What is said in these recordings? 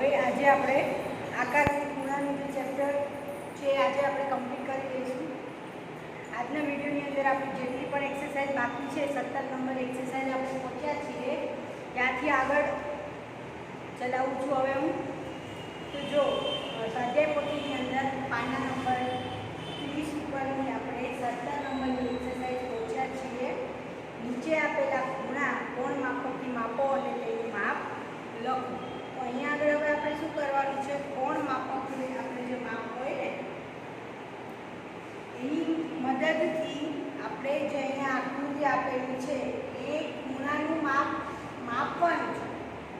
હવે આજે આપણે આકારની ખૂણાનું જે ચેપ્ટર છે, આજે આપણે કમ્પ્લીટ કરી લઈશું. આજના વિડીયોની અંદર આપણે જેટલી પણ એક્સરસાઇઝ બાકી છે, સત્તર નંબર એક્સરસાઇઝ આપણે પહોંચ્યા છીએ, ત્યાંથી આગળ ચલાવું છું હવે હું. તો જો સ્વાધ્યાય પોથીની અંદર પાના નંબર ત્રીસ ઉપરની આપણે સત્તર નંબરની એક્સરસાઇઝ પહોંચ્યા છીએ. નીચે આપેલા ખૂણા, કોણ માપકથી માપો અને તેનું માપ લખો. અહીંયા આગળ હવે આપણે શું કરવાનું છે? કોણ માપકને આપણે જે માપ હોય ને, એની મદદથી આપણે જે અહીંયા આકૃતિ આપેલી છે, એ ખૂણાનું માપ માપવાનું છે.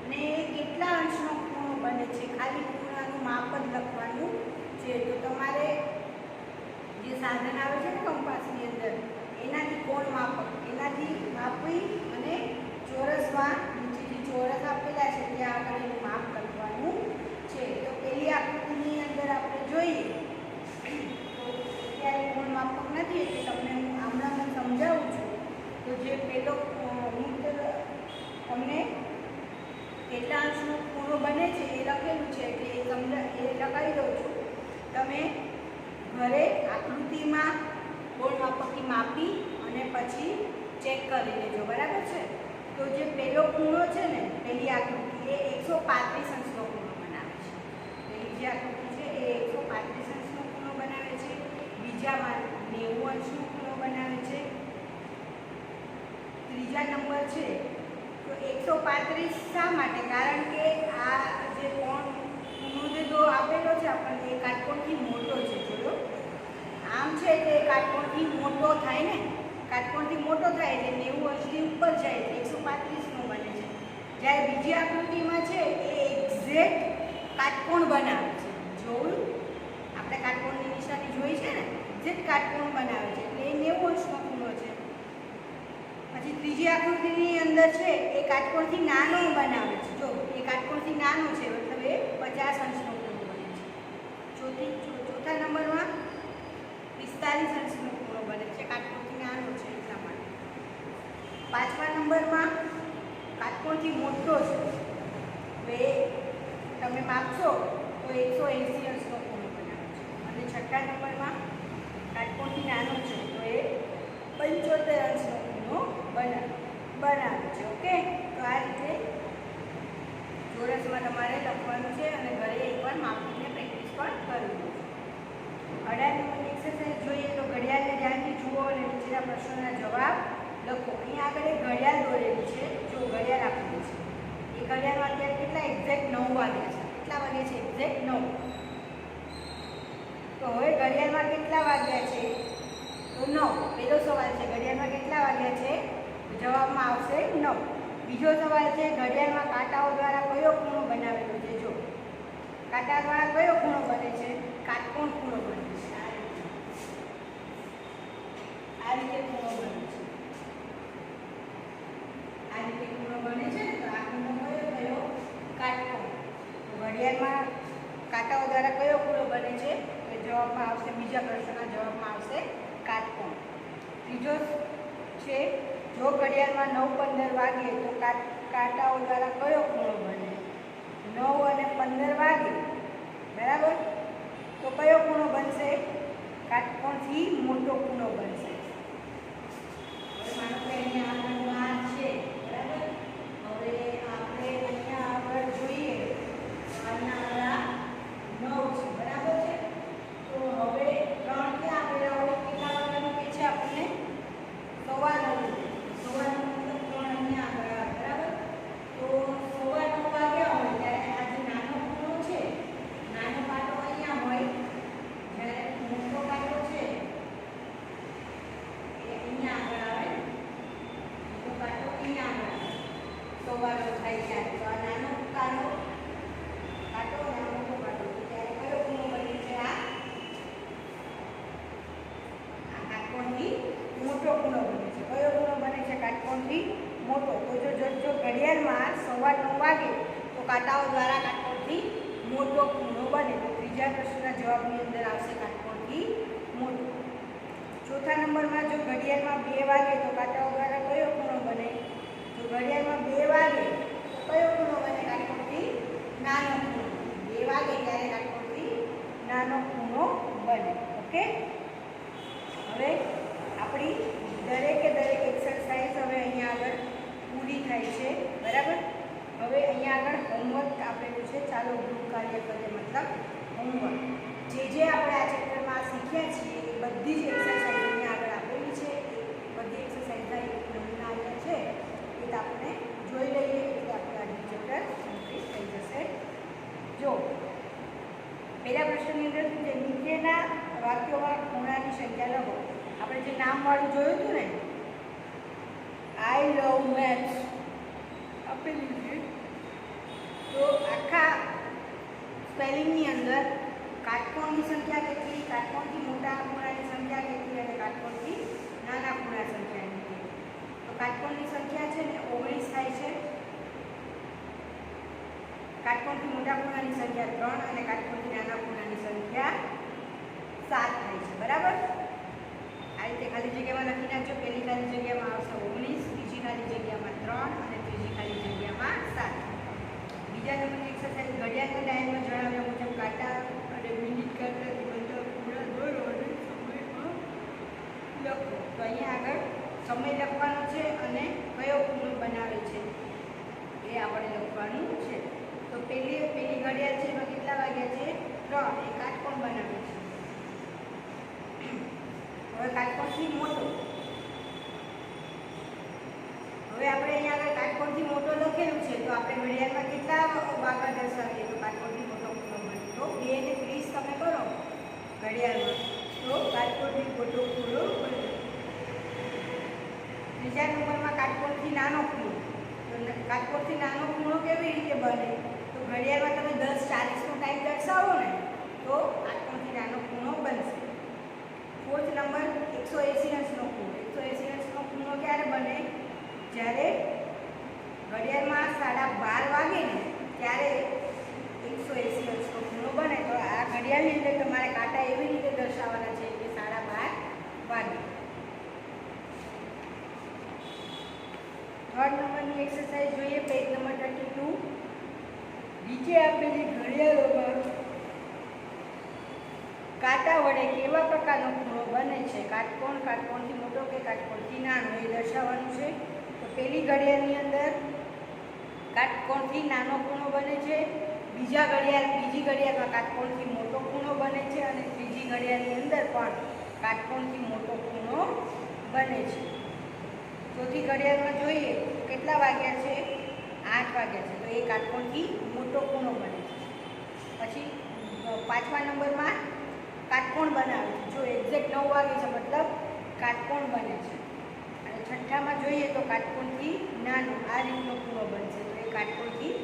અને એ કેટલા અંશનો ખૂણો બને છે? ખાલી ખૂણાનું માપ જ લખવાનું છે. તો તમારે જે સાધન આવે છે ને કંપાસની અંદર, એનાથી કોણ માપક? એનાથી માપી અને ચોરસમાં ચોરસ આપેલા છે ત્યાં આગળ એનું માપ કરવાનું છે. તો પેલી આકૃતિની અંદર આપણે જોઈએ. તો અત્યારે ગુણ માપક નથી એટલે તમને હું હમણાં હું સમજાવું છું. તો જે પેલો મિત્ર તમને કેટલા અંશનો પૂરો બને છે એ લખેલું છે એટલે એ સમજા એ લખાવી દઉં છું. તમે ઘરે આકૃતિમાં ગોળ માપકી માપી અને પછી ચેક કરી લેજો બરાબર છે? તો જે પહેલો ખૂણો છે ને, પહેલી આકૃતિ, એ એકસો પાંત્રીસ અંશનો ખૂણો બનાવે છે. પહેલી જે આકૃતિ છે, એ એકસો પાંત્રીસ અંશનો ખૂણો બનાવે છે. બીજામાં નેવું અંશનો ખૂણો બનાવે છે. ત્રીજા નંબર છે, તો એકસો પાંત્રીસ શા માટે? કારણ કે આ જે કોણ ખૂણો જે જો આપેલો છે, આપણને એ કાટકોણથી મોટો છે, જોયો? આમ છે તે કાટકોણથી મોટો થાય ને? કાટકોણથી મોટો થાય એટલે નેવું અંશથી ઉપર જાય એટલે એકસો પાંત્રીસનો બને છે જ્યારે બીજી આકૃતિમાં છે, એ એક્ઝેક્ટ કાટકોણ બનાવે છે. જોયું? આપણે કાટકોણની નિશાની જોઈ છે ને? એક્ઝેક્ટ કાટકોણ બનાવે છે. એટલે એ નેવું અંશનો ખૂણો છે. પછી ત્રીજી આકૃતિની અંદર છે, એ કાટકોણથી નાનો બનાવે છે. જો, એ કાટકોણથી નાનો છે, મતલબ એ પચાસ અંશનો ખૂણો બને છે. ચોથી ચોથા નંબરમાં પિસ્તાલીસ અંશનો ખૂણો બને છે. કાટકોણથી નાનો છે એટલા માટે. પાંચમા નંબરમાં કાટકોણથી મોટો છે. તો એ તમે માપશો તો એકસો એંસી અંશનો ખૂણો બનાવે છે. અને છઠ્ઠા નંબરમાં કાટકોણથી નાનો છે તો એ પંચોતેર અંશનો ખૂણો બના, બનાવે છે, ઓકે? તો આ રીતે ચોરસમાં તમારે લખવાનું છે અને ઘરે એકવાર માપીને પ્રેક્ટિસ પણ કરવી અઢાર નંબરની એક્સરસાઇઝ જોઈએ તો ઘડિયાળને ધ્યાનથી જુઓ અને નીચેના પ્રશ્નોના જવાબ લખો. અહીંયા આગળ એક ઘડિયાળ દોરેલી છે. જો ઘડિયાળ આપેલી છે. એ ઘડિયાળમાં અત્યારે કેટલા એક્ઝેક્ટ નવ વાગ્યા છે. કેટલા વાગ્યા છે? એક્ઝેક્ટ નવ. તો હવે ઘડિયાળમાં કેટલા વાગ્યા છે? તો નવ. પહેલો સવાલ છે, ઘડિયાળમાં કેટલા વાગ્યા છે? જવાબમાં આવશે નવ. બીજો સવાલ છે, ઘડિયાળમાં કાંટાઓ દ્વારા કયો ખૂણો બનાવેલો છે? જો કાંટા દ્વારા કયો ખૂણો બને છે? કાટકોણ ખૂણો બને છે આ રીતે. આ રીતે ખૂણો બને છે આ રીતે ખૂણો બને છે ને તો આ ખૂણો કયો થયો કાટકોણ તો ઘડિયાળમાં કાંટાઓ દ્વારા કયો ખૂણો બને છે? તો જવાબમાં આવશે, બીજા પ્રશ્નના જવાબમાં આવશે, કાટકોણ. ત્રીજો છે, જો ઘડિયાળમાં નવ પંદર વાગે, તો કાટ કાંટાઓ દ્વારા કયો ખૂણો બને? નવ અને પંદર વાગે, બરાબર? તો કયો ખૂણો બનશે? કાટકોણથી મોટો ખૂણો બનશે. કે અહીંયા જો ઘડિયાળમાં સવા નવ વાગે તો કાંટાઓ દ્વારા કાટકોણથી મોટો ખૂણો બને. તો ત્રીજા પ્રશ્નના જવાબની અંદર આવશે કાટકોણથી મોટો. ચોથા નંબરમાં જો ઘડિયાળમાં બે વાગે તો કાંટાઓ દ્વારા કયો ખૂણો બને? જો ઘડિયાળમાં બે વાગે તો કયો ખૂણો બને? કાટકોણથી નાનો ખૂણો. બે વાગે ત્યારે કાટકોણથી નાનો ખૂણો બને. ઓકે? હવે આપણી દરેકે દરેક એક્સરસાઇઝ હવે અહીંયા આગળ પૂરી થાય છે. બરાબર? હવે અહીંયા આગળ હોમવર્ક આપેલું છે. ચાલો ગૃહ કાર્ય કરીએ, મતલબ હોમવર્ક જે જે આપણે આ ચેપ્ટરમાં શીખ્યા છીએ, એ બધી જ એક્સરસાઇઝ અહીંયા આગળ આપેલી છે એ બધી એક્સરસાઇઝના એક નમૂના અહીંયા છે એ તો આપણે જોઈ લઈએ એટલે આપણું આજનું ચેપ્ટર કમ્પ્લીટ થઈ જશે જો પહેલા પ્રશ્નની અંદર શું છે નીચેના વાક્યોમાં ખૂણાની સંખ્યા લખો આપણે જે નામવાળું જોયું હતું ને આઈ લવ મેથ્સ આપેલું છે તો આખા સ્પેલિંગની અંદર કાટકોણની સંખ્યા કેટલી કાટકોણથી મોટા ખૂણાની સંખ્યા કેટલી અને કાટકોણથી નાના ખૂણા સંખ્યા કેટલી તો કાટકોણની સંખ્યા છે ને ઓગણીસ થાય છે કાટકોણથી મોટા ખૂણાની સંખ્યા ત્રણ અને કાટકોણથી નાના ખૂણાની સંખ્યા સાત થાય છે, બરાબર? આ રીતે ખાલી જગ્યામાં લખી નાખજો. પહેલી ખાલી જગ્યામાં આવશે ઓગણીસ, બીજી ખાલી જગ્યામાં ત્રણ અને ત્રીજી ખાલી જગ્યામાં સાત. બીજા નંબરની એક્સરસાઇઝ ઘડિયાળના ડાયનમાં જણાવ્યા મુજબ કાંટા અને મિનિટ કાંટાથી બનતા પૂરા દોરો અને તો અહીંયા આગળ સમય લખવાનો છે અને કયો ખૂણો બનાવે છે. એ આપણે લખવાનું છે. તો પેલી પેલી ઘડિયાળ છે એમાં કેટલા વાગ્યા છે? ત્રણ. એ કાટકોણ બનાવે છે. હવે કાટકોણથી મોટો. હવે આપણે અહીંયા આગળ કાટકોણથી મોટો લખેલું છે, તો આપણે ઘડિયાળમાં કેટલા વાગા દર્શાવીએ? તો કાટકોણથી મોટો ખૂણો બને તો બે ને ત્રીસ તમે કરો ઘડિયાળમાં. તો કાટકોણથી મોટો ખૂણો બને બીજા નંબરમાં કાટકોણથી નાનો ખૂણો. કાટકોણથી નાનો ખૂણો કેવી રીતે બને? ઘડિયાળમાં તમે દસ ચાલીસનો ટાઈમ દર્શાવો ને, તો આઠમથી નાનો ખૂણો બનશે. ફોર્થ નંબર એકસો એંસી અંશનો ખૂણો. એકસો એંસી અંશનો ખૂણો ક્યારે બને? જ્યારે ઘડિયાળમાં સાડા બાર વાગે ને, ત્યારે એકસો એંસી અંશનો ખૂણો બને. તો આ ઘડિયાળની અંદર તમારે કાંટા એવી રીતે દર્શાવવાના છે કે સાડા બાર વાગે. થર્ડ નંબરની એક્સરસાઇઝ જોઈએ. પેજ નંબર થર્ટી ટુ નીચે આપેલી ઘડિયાળોમાં કાંટા વડે કેવા પ્રકારનો ખૂણો બને છે, કાટકોણ, કાટકોણથી મોટો કે કાટકોણથી નાનો, એ દર્શાવવાનું છે. તો પહેલી ઘડિયાળની અંદર કાટકોણથી નાનો ખૂણો બને છે, બીજા ઘડિયાળ, બીજી ઘડિયાળમાં કાટકોણથી મોટો ખૂણો બને છે અને ત્રીજી ઘડિયાળની અંદર પણ કાટકોણથી મોટો ખૂણો બને છે. ચોથી ઘડિયાળમાં જોઈએ કેટલા વાગ્યા છે? આઠ વાગ્યા છે. તો એ કાટકોણથી મોટો પાંચમા નંબરમાં કાટકોણ બનાવે છે. જો એક્ઝેક્ટ નવ વાગે છે મતલબ કાટકોણ બને છે. અને છઠ્ઠામાં જોઈએ તો કાટકોણથી નાનો આ રીતનો ખૂણો બનશે. તો એ કાટકોણથી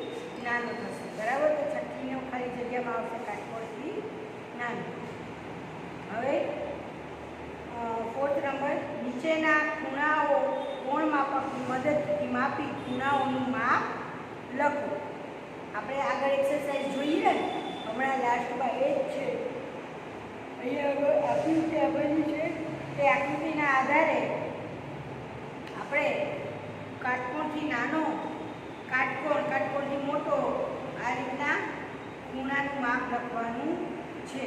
નાનો થશે. બરાબર? તો છઠ્ઠીનો ખાલી જગ્યામાં આવશે કાટકોણથી નાનો. હવે ફોર્થ નંબર નીચેના ખૂણાઓ કોણ માપકની મદદથી માપી ખૂણાઓનું માપ લખો. આપણે આગળ એક્સરસાઇઝ જોઈએ ને? હમણાં લાસ્ટમાં એ જ છે. અહીંયા આગળ આકૃતિ આપેલી છે તે આકૃતિના આધારે આપણે કાટકોણથી નાનો, કાટકોણ, કાટકોણથી મોટો આ રીતના ખૂણાનું માપ લખવાનું છે.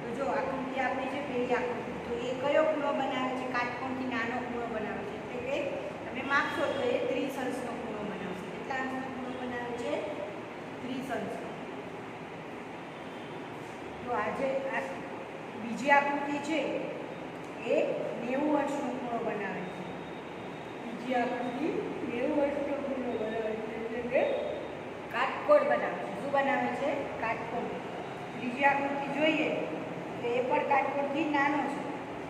તો જો આકૃતિ આપણી છે પેલી આકૃતિ, તો એ કયો ખૂણો બનાવે છે? કાટકોણથી નાનો ખૂણો બનાવે છે. એટલે કે તમે માપશો તો એ ત્રીસ અંશનો ખૂણો બનાવશે. કેટલા અંશનો ખૂણો બનાવે છે? ત્રીસ અંશનો તો આજે આ બીજી આકૃતિ છે, એ નેવું અંશનો ખૂણો બનાવે છે. બીજી આકૃતિ નેવું અંશનો ખૂણો બનાવે છે, એટલે કે કાટકોડ બનાવે છે. શું બનાવે છે? કાટકોડ ત્રીજી આકૃતિ જોઈએ, તો એ પણ કાટકોડથી નાનો છે.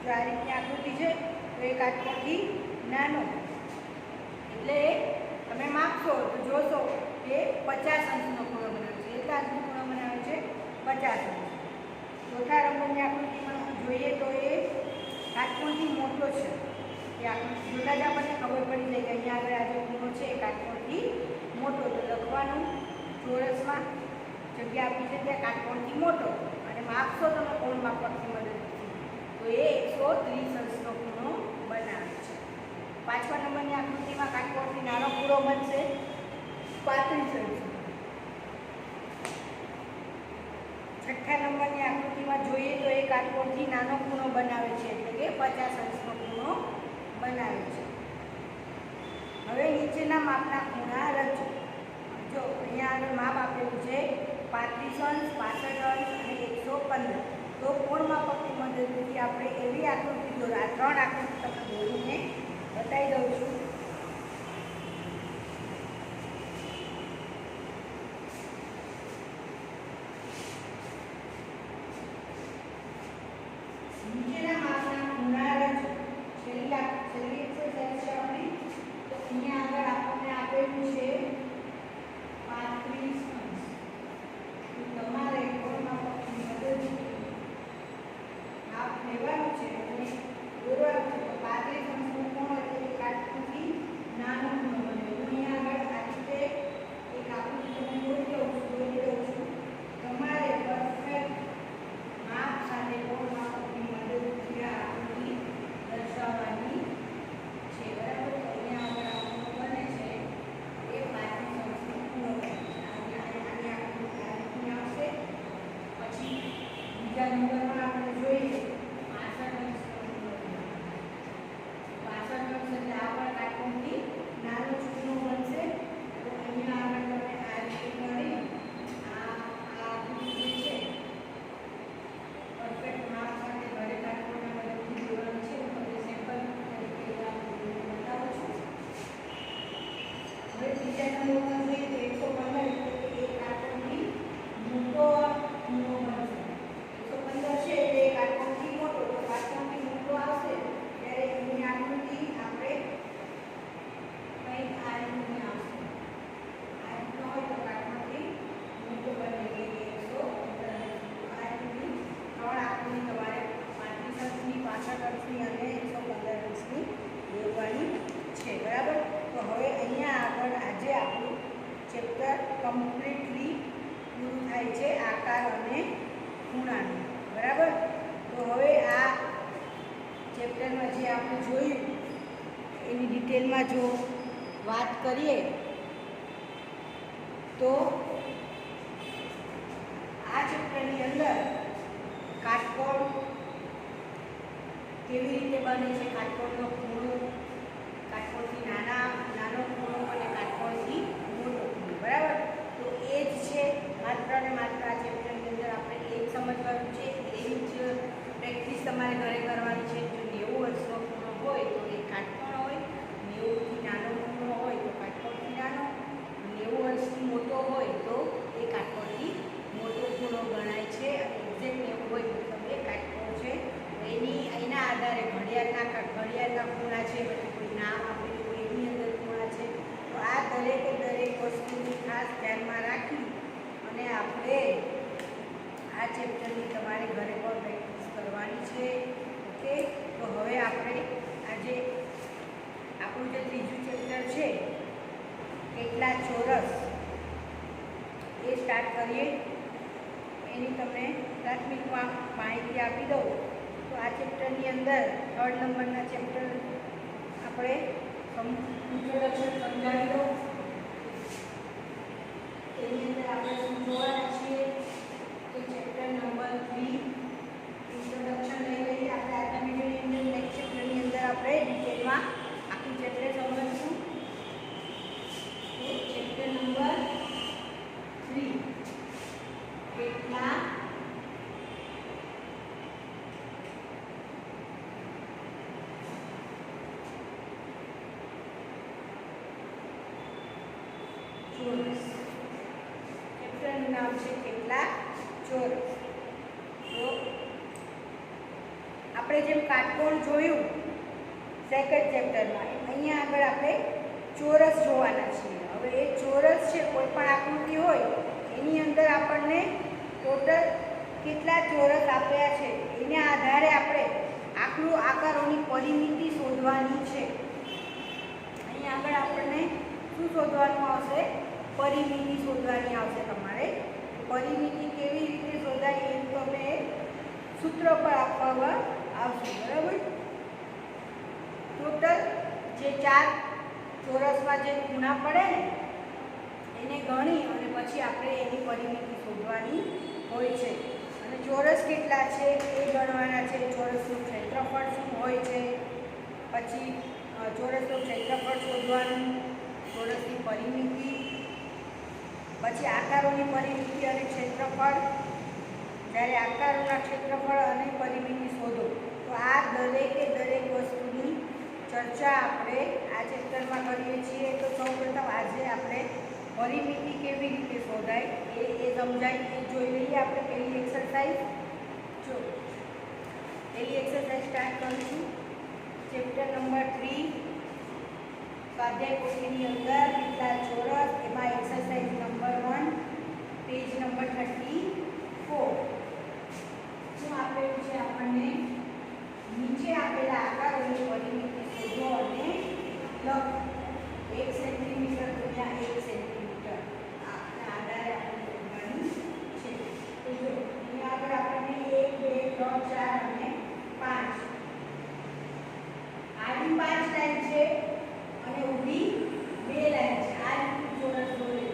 જો આ રીતની આકૃતિ છે, તો એ કાટકોડથી નાનો એટલે તમે માપશો, તો જોશો કે પચાસ અંશનો ખૂણો બનાવે છે. એટલા અંશનો ખૂણો બનાવે છે પચાસ અંશ. ચોથા નંબરની આકૃતિમાં જોઈએ તો એ કાટકોણથી મોટો છે. એ આકૃતિ જોતાં જ આપણને ખબર પડી જાય કે અહીંયા આગળ આ જે ખૂણો છે એ કાટકોણથી મોટો તો લખવાનું ચોરસમાં જગ્યા આપી છે ત્યાં કાટકોણથી મોટો અને માપશો તમે કોણ માપકની મદદથી. તો એ એકસો ત્રીસ અંશનો ખૂણો બનાવે છે. પાંચમા નંબરની આકૃતિમાં કાટકોણથી નાનો ખૂણો બનશે. પાંત્રીસ અંશ. છઠ્ઠા નંબરની આકૃતિમાં જોઈએ તો એ કાટકોણથી નાનો ખૂણો બનાવે છે, એટલે કે પચાસ અંશનો ખૂણો બનાવે છે. હવે નીચેના માપના ખૂણા રચો. જો અહીંયા આગળ માપ આપેલું છે, પાંત્રીસ અંશ, પાસઠ અંશ અને એકસો પંદર. તો કોણ માપકની મદદથી આપણે એવી આકૃતિ દોરા ત્રણ આકૃતિ તમને દોરીને બતાવી દઉં છું પાસઠ અંશની અને એકસો પંદર અંશની દોરવાની છે. બરાબર? તો હવે અહીંયા આગળ આજે આપણું ચેપ્ટર કમ્પ્લીટલી પૂરું થાય છે આકાર અને ખૂણાનું બરાબર? તો હવે આ ચેપ્ટરમાં જે આપણે જોયું, એની ડિટેલમાં જો વાત કરીએ, તો આ ચેપ્ટરની અંદર કાટકોણ કેવી રીતે બને છે કાટકોણનો ખૂણો કાટકોણથી નાના નાનો ખૂણો અને કાટકોણથી મોટો ખૂણો બરાબર તો એ જ છે માત્ર ને માત્ર આ ચેપ્ટરની અંદર આપણે એ જ સમજવાનું છે એવી જ પ્રેક્ટિસ તમારે ઘરે કરવાની છે જો નેવું વર્ષનો ખૂણો હોય તો એ કાટકોણ હોય નેવુંથી નાનો ખૂણો હોય તો કાટકોણથી નાનો નેવું વર્ષથી મોટો હોય તો એ કાટકોણથી મોટો ખૂણો ગણાય છે અને એક્ઝેક્ટ નેવું હોય મતલબ એ કાટકોણ છે એની એના આધારે ઘડિયાળના કા- ઘડિયાળના ખૂણા છે પછી કોઈ નામ આપેલું હોય એની અંદર ખૂણા છે તો આ દરેકે દરેક વસ્તુની ખાસ ધ્યાનમાં રાખી અને આપણે આ ચેપ્ટરની તમારે ઘરે પણ પ્રેક્ટિસ કરવાની છે ઓકે તો હવે આપણે આજે આપણું જે ત્રીજું ચેપ્ટર છે કેટલા ચોરસ એ સ્ટાર્ટ કરીએ. એની તમને પ્રાથમિકમાં માહિતી આપી દઉં. તો આ ચેપ્ટરની અંદર થર્ડ નંબરના ચેપ્ટર આપણે ઇન્ટ્રોડક્શન સમજાવી દઉં. એની અંદર આપણે શું જોવાના છીએ કે ચેપ્ટર નંબર થ્રી ઇન્ટ્રોડક્શન લઈ લઈએ. આપણે આજના વિડીયોની અંદર નેક્સ્ટ ચેપ્ટરની અંદર આપણે ડિટેલમાં આખી ચેપ્ટર સમજશું તો ચેપ્ટર નંબર થ્રી કેટલા ચોરસ ચેપ્ટરનું નામ છે કેટલા? ચોરસ તો આપણે જેમ કાટકોણ જોયું સેકન્ડ ચેપ્ટરમાં અહીંયા આગળ આપણે ચોરસ જોવાના છીએ. હવે એ ચોરસ છે, કોઈ પણ આકૃતિ હોય, એની અંદર આપણને ટોટલ કેટલા ચોરસ આપ્યા છે, એના આધારે આપણે આકરું આકારોની પરિમિતિ શોધવાની છે. અહીંયા આગળ આપણને શું શોધવાનું આવશે? પરિમિતિ શોધવાની આવશે તમારે. પરિમિતિ કેવી રીતે શોધાય એ તમે સૂત્ર પર આપવામાં આવશે, બરાબર? ટોટલ જે ચાર ચોરસમાં જે ખૂણા પડે ને, એને ગણી અને પછી આપણે એની પરિમિતિ શોધવાની હોય છે. અને ચોરસ કેટલા છે એ ગણવાના છે. ચોરસનું ક્ષેત્રફળ શું હોય છે? પછી ચોરસનું ક્ષેત્રફળ શોધવાનું, ચોરસની પરિમિતિ પછી આકારોની પરિમિતિ અને ક્ષેત્રફળ. જ્યારે આકારોના ક્ષેત્રફળ અને પરિમિતિ શોધો, તો આ દરેકે દરેક વસ્તુની ચર્ચા આપણે આ ચેપ્ટરમાં કરીએ છીએ. તો સૌ આજે આપણે પરિમિતિ કેવી રીતે શોધાય એ એ સમજાય, એ જોઈ લઈએ. આપણે પહેલી એક્સરસાઇઝ જો, પહેલી એક્સરસાઇઝ સ્ટાર્ટ કરીશું ચેપ્ટર નંબર થ્રી સ્વાધ્યાયપોથીની અંદર કેટલા ચોરસ, એમાં exercise number one page number thirty four શું આપેલું છે આપણને? નીચે આપેલા આકારોની પરિમિતિ શોધો અને લખો. એક સેન્ટીમીટર ગુણ્યા એક સેન્ટીમીટર આપના આધારે આપણે શોધવાનું છે. તો જો આગળ આપણને એક, બે, ત્રણ, ચાર અને પાંચ. આડી પાંચ ટાઈપ છે. અને ઊભી બે લાઈન છે. આ ચોરસ દોરેલી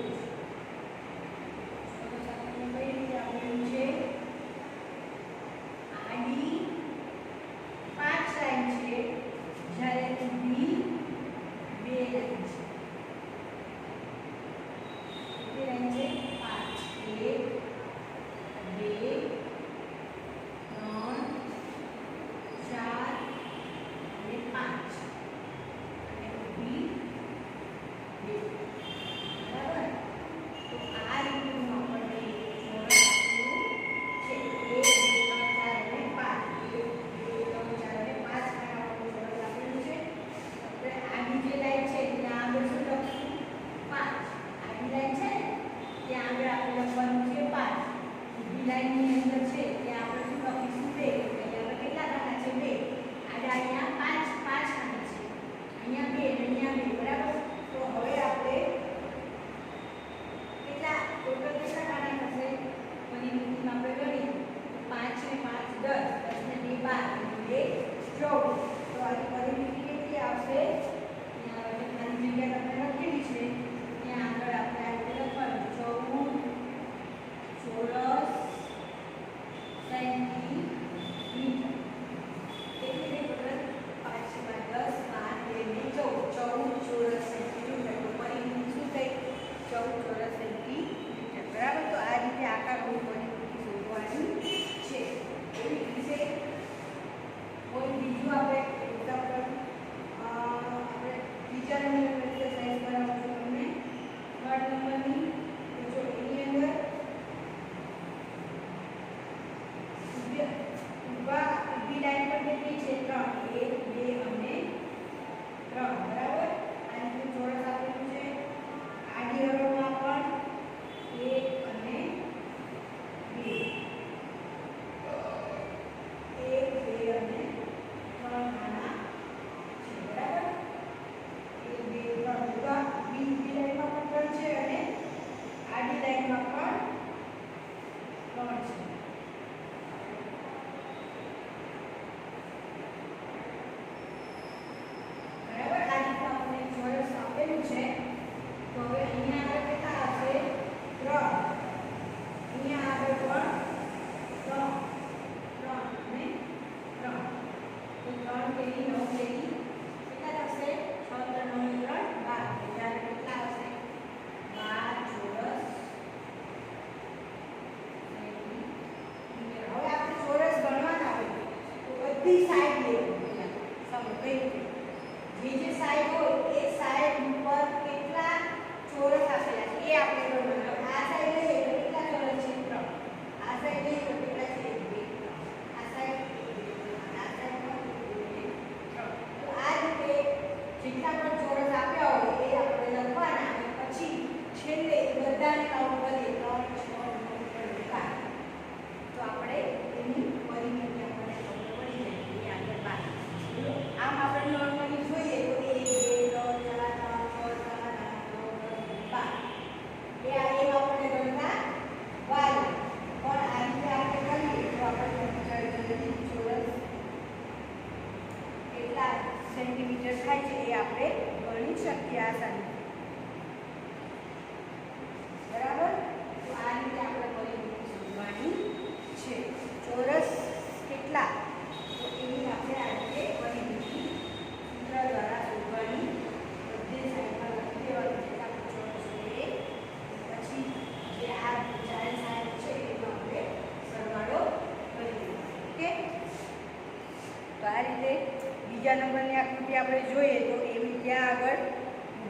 ಬಿಡಾಲಿಕ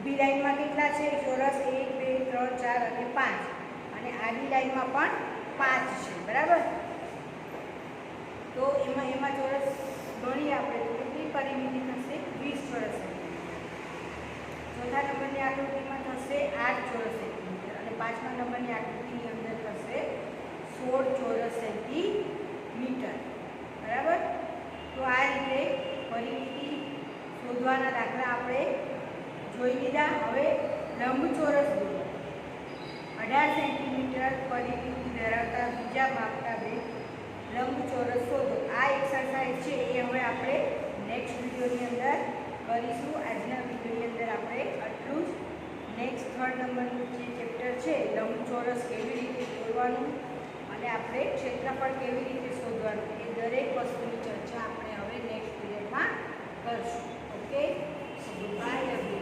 ઊભી લાઈનમાં કેટલા છે? ચોરસ એક, બે, ત્રણ, ચાર અને પાંચ. અને આડી લાઈનમાં પણ પાંચ છે. બરાબર? તો એમાં એમાં ચોરસ ગણીએ આપણે તો કેટલી પરિમિતિ થશે? વીસ ચોરસ ચોથા નંબરની આકૃતિમાં થશે આઠ ચોરસ સેન્ટીમીટર અને પાંચમા નંબરની આકૃતિની અંદર થશે સોળ ચોરસ સેન્ટીમીટર. બરાબર? તો આ રીતે પરિમિતિ શોધવાના દાખલા આપણે ધોઈ લીધા, હવે લંબચોરસ દોરો અઢાર સેન્ટીમીટર પરિમિતિ ધરાવતા બીજા માપના બે લંબચોરસ શોધો. આ એક્સરસાઇઝ છે એ હવે આપણે નેક્સ્ટ વિડીયોની અંદર કરીશું. આજના વિડીયોની અંદર આપણે આટલું જ. નેક્સ્ટ થર્ડ નંબરનું જે ચેપ્ટર છે, લંબચોરસ કેવી રીતે દોરવાનું અને આપણે ક્ષેત્રફળ કેવી રીતે શોધવાનું એ દરેક વસ્તુની ચર્ચા આપણે હવે નેક્સ્ટ પીરિયડમાં કરશું. Okay bye